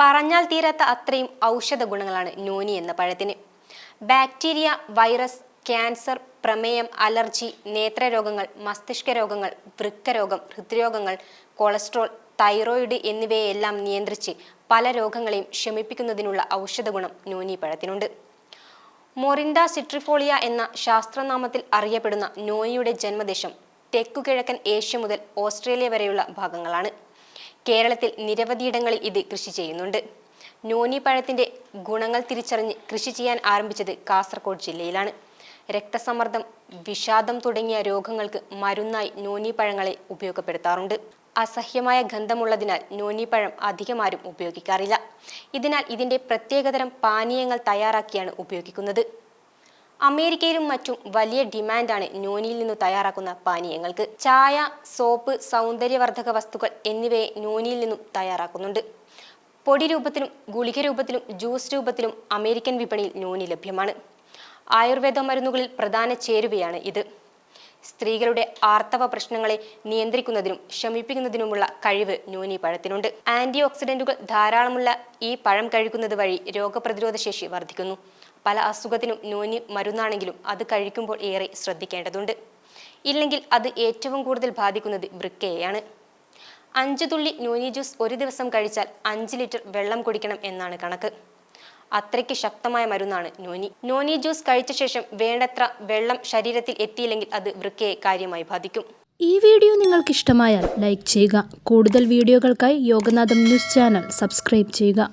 പറഞ്ഞാൽ തീരാത്ത അത്രയും ഔഷധ ഗുണങ്ങളാണ് നോനി എന്ന പഴത്തിന്. ബാക്ടീരിയ വൈറസ് ക്യാൻസർ പ്രമേയം അലർജി നേത്രരോഗങ്ങൾ മസ്തിഷ്ക രോഗങ്ങൾ വൃക്കരോഗം ഹൃദ്രോഗങ്ങൾ കൊളസ്ട്രോൾ തൈറോയിഡ് എന്നിവയെല്ലാം നിയന്ത്രിച്ച് പല രോഗങ്ങളെയും ശമിപ്പിക്കുന്നതിനുള്ള ഔഷധ ഗുണം നോനി പഴത്തിനുണ്ട്. മൊറിൻഡ സിട്രിഫോളിയ എന്ന ശാസ്ത്രനാമത്തിൽ അറിയപ്പെടുന്ന നോയിയുടെ ജന്മദേശം തെക്കുകിഴക്കൻ ഏഷ്യ മുതൽ ഓസ്ട്രേലിയ വരെയുള്ള ഭാഗങ്ങളാണ്. കേരളത്തിൽ നിരവധിയിടങ്ങളിൽ ഇത് കൃഷി ചെയ്യുന്നുണ്ട്. നോനി പഴത്തിന്റെ ഗുണങ്ങൾ തിരിച്ചറിഞ്ഞ് കൃഷി ചെയ്യാൻ ആരംഭിച്ചത് കാസർഗോഡ് ജില്ലയിലാണ്. രക്തസമ്മർദ്ദം വിഷാദം തുടങ്ങിയ രോഗങ്ങൾക്ക് മരുന്നായി നോനി പഴങ്ങളെ ഉപയോഗപ്പെടുത്താറുണ്ട്. അസഹ്യമായ ഗന്ധമുള്ളതിനാൽ നോനി നോനിപ്പഴം അധികമാരും ഉപയോഗിക്കാറില്ല. ഇതിനാൽ ഇതിന്റെ പ്രത്യേകതരം പാനീയങ്ങൾ തയ്യാറാക്കിയാണ് ഉപയോഗിക്കുന്നത്. അമേരിക്കയിലും മറ്റും വലിയ ഡിമാൻഡാണ് നോനിയിൽ നിന്ന് തയ്യാറാക്കുന്ന പാനീയങ്ങൾക്ക്. ചായ സോപ്പ് സൗന്ദര്യവർദ്ധക വസ്തുക്കൾ എന്നിവയെ നോനിയിൽ നിന്നും തയ്യാറാക്കുന്നുണ്ട്. പൊടി രൂപത്തിലും ഗുളിക രൂപത്തിലും ജ്യൂസ് രൂപത്തിലും അമേരിക്കൻ വിപണിയിൽ നോനി ലഭ്യമാണ്. ആയുർവേദ മരുന്നുകളിൽ പ്രധാന ചേരുവയാണ് ഇത്. സ്ത്രീകളുടെ ആർത്തവ പ്രശ്നങ്ങളെ നിയന്ത്രിക്കുന്നതിനും ശമിപ്പിക്കുന്നതിനുമുള്ള കഴിവ് ന്യൂനി പഴത്തിനുണ്ട്. ആന്റി ഓക്സിഡന്റുകൾ ധാരാളമുള്ള ഈ പഴം കഴിക്കുന്നത് വഴി രോഗപ്രതിരോധ ശേഷി വർദ്ധിക്കുന്നു. പല അസുഖത്തിനും ന്യൂനി മരുന്നാണെങ്കിലും അത് കഴിക്കുമ്പോൾ ഏറെ ശ്രദ്ധിക്കേണ്ടതുണ്ട്. ഇല്ലെങ്കിൽ അത് ഏറ്റവും കൂടുതൽ ബാധിക്കുന്നത് വൃക്കയെയാണ്. അഞ്ച് തുള്ളി ന്യൂനി ജ്യൂസ് ഒരു ദിവസം കഴിച്ചാൽ അഞ്ച് ലിറ്റർ വെള്ളം കുടിക്കണം എന്നാണ് കണക്ക്. അത്രയ്ക്ക് ശക്തമായ മരുന്നാണ് നോനി. നോനി ജ്യൂസ് കഴിച്ച ശേഷം വേണ്ടത്ര വെള്ളം ശരീരത്തിൽ എത്തിയില്ലെങ്കിൽ അത് വൃക്കയെ കാര്യമായി ബാധിക്കും. ഈ വീഡിയോ നിങ്ങൾക്ക് ഇഷ്ടമായാൽ ലൈക്ക് ചെയ്യുക. കൂടുതൽ വീഡിയോകൾക്കായി യോഗനാഥം ന്യൂസ് ചാനൽ സബ്സ്ക്രൈബ് ചെയ്യുക.